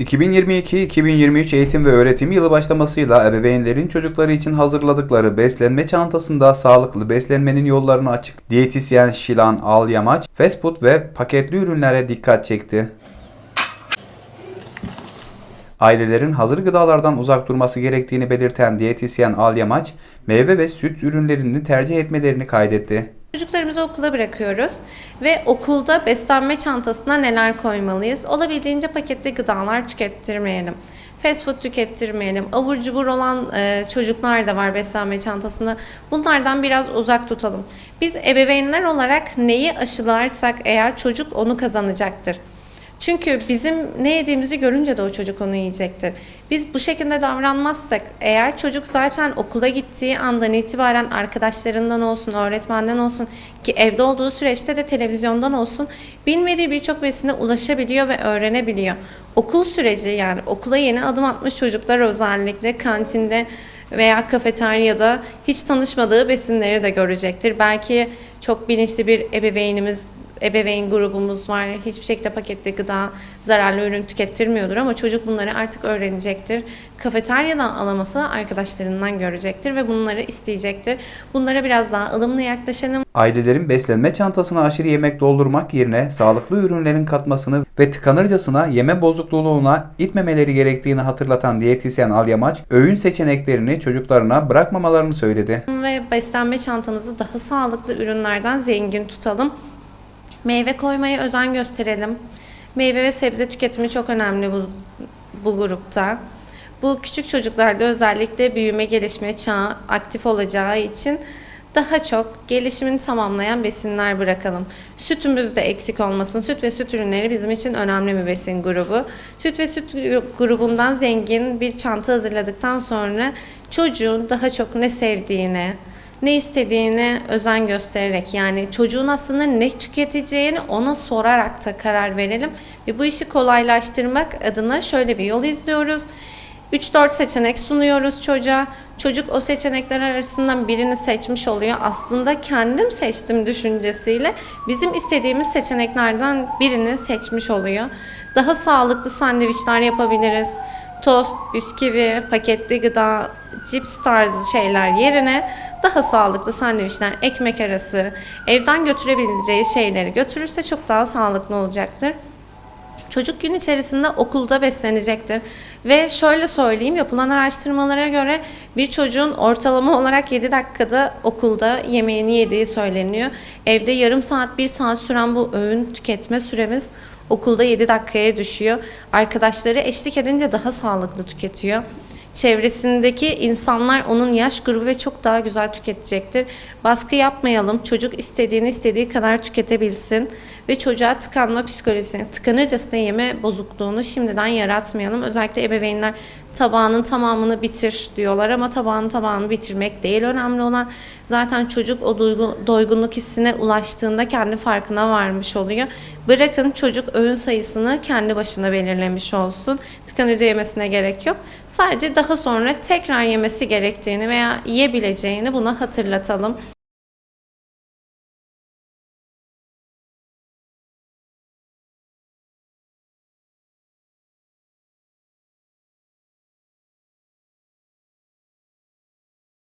2022-2023 eğitim ve öğretim yılı başlamasıyla ebeveynlerin çocukları için hazırladıkları beslenme çantasında sağlıklı beslenmenin yollarını açık. Diyetisyen Şilan Alyamaç, fast food ve paketli ürünlere dikkat çekti. Ailelerin hazır gıdalardan uzak durması gerektiğini belirten diyetisyen Alyamaç, meyve ve süt ürünlerini tercih etmelerini kaydetti. Çocuklarımızı okula bırakıyoruz ve okulda beslenme çantasına neler koymalıyız? Olabildiğince paketli gıdalar tükettirmeyelim. Fast food tükettirmeyelim. Abur cubur olan e, çocuklar da var beslenme çantasında. Bunlardan biraz uzak tutalım. Biz ebeveynler olarak neyi aşılarsak eğer çocuk onu kazanacaktır. Çünkü bizim ne yediğimizi görünce de o çocuk onu yiyecektir. Biz bu şekilde davranmazsak eğer çocuk zaten okula gittiği andan itibaren arkadaşlarından olsun, öğretmenden olsun ki evde olduğu süreçte de televizyondan olsun bilmediği birçok besine ulaşabiliyor ve öğrenebiliyor. Okul süreci yani okula yeni adım atmış çocuklar özellikle kantinde veya kafeteryada hiç tanışmadığı besinleri de görecektir. Belki çok bilinçli bir ebeveynimiz ebeveyn grubumuz var. Hiçbir şekilde paketli gıda, zararlı ürün tükettirmiyordur ama çocuk bunları artık öğrenecektir. Kafeteryadan alaması arkadaşlarından görecektir ve bunları isteyecektir. Bunlara biraz daha ılımlı yaklaşalım. Ailelerin beslenme çantasına aşırı yemek doldurmak yerine sağlıklı ürünlerin katmasını ve tıkanırcasına yeme bozukluğuna itmemeleri gerektiğini hatırlatan diyetisyen Alyamaç, öğün seçeneklerini çocuklarına bırakmamalarını söyledi. Ve beslenme çantamızı daha sağlıklı ürünlerden zengin tutalım. Meyve koymaya özen gösterelim. Meyve ve sebze tüketimi çok önemli bu, bu grupta. Bu küçük çocuklarda özellikle büyüme gelişme çağı aktif olacağı için daha çok gelişimini tamamlayan besinler bırakalım. Sütümüz de eksik olmasın. Süt ve süt ürünleri bizim için önemli bir besin grubu. Süt ve süt grubundan zengin bir çanta hazırladıktan sonra çocuğun daha çok ne sevdiğini, ne istediğini özen göstererek yani çocuğun aslında ne tüketeceğini ona sorarak da karar verelim. Ve bu işi kolaylaştırmak adına şöyle bir yol izliyoruz. 3-4 seçenek sunuyoruz çocuğa. Çocuk o seçenekler arasından birini seçmiş oluyor. Aslında kendim seçtim düşüncesiyle bizim istediğimiz seçeneklerden birini seçmiş oluyor. Daha sağlıklı sandviçler yapabiliriz. Tost, bisküvi, paketli gıda, cips tarzı şeyler yerine daha sağlıklı sandviçler, ekmek arası, evden götürebileceği şeyleri götürürse çok daha sağlıklı olacaktır. Çocuk gün içerisinde okulda beslenecektir. Ve şöyle söyleyeyim yapılan araştırmalara göre bir çocuğun ortalama olarak 7 dakikada okulda yemeğini yediği söyleniyor. Evde yarım saat 1 saat süren bu öğün tüketme süremiz okulda 7 dakikaya düşüyor. Arkadaşları eşlik edince daha sağlıklı tüketiyor çevresindeki insanlar onun yaş grubu ve çok daha güzel tüketecektir. Baskı yapmayalım. Çocuk istediğini istediği kadar tüketebilsin ve çocuğa tıkanma psikolojisini, tıkanırcasına yeme bozukluğunu şimdiden yaratmayalım. Özellikle ebeveynler tabağının tamamını bitir diyorlar ama tabağın tamamını bitirmek değil önemli olan. Zaten çocuk o duygu, doygunluk hissine ulaştığında kendi farkına varmış oluyor. Bırakın çocuk öğün sayısını kendi başına belirlemiş olsun. Tıkanıcı yemesine gerek yok. Sadece daha sonra tekrar yemesi gerektiğini veya yiyebileceğini buna hatırlatalım.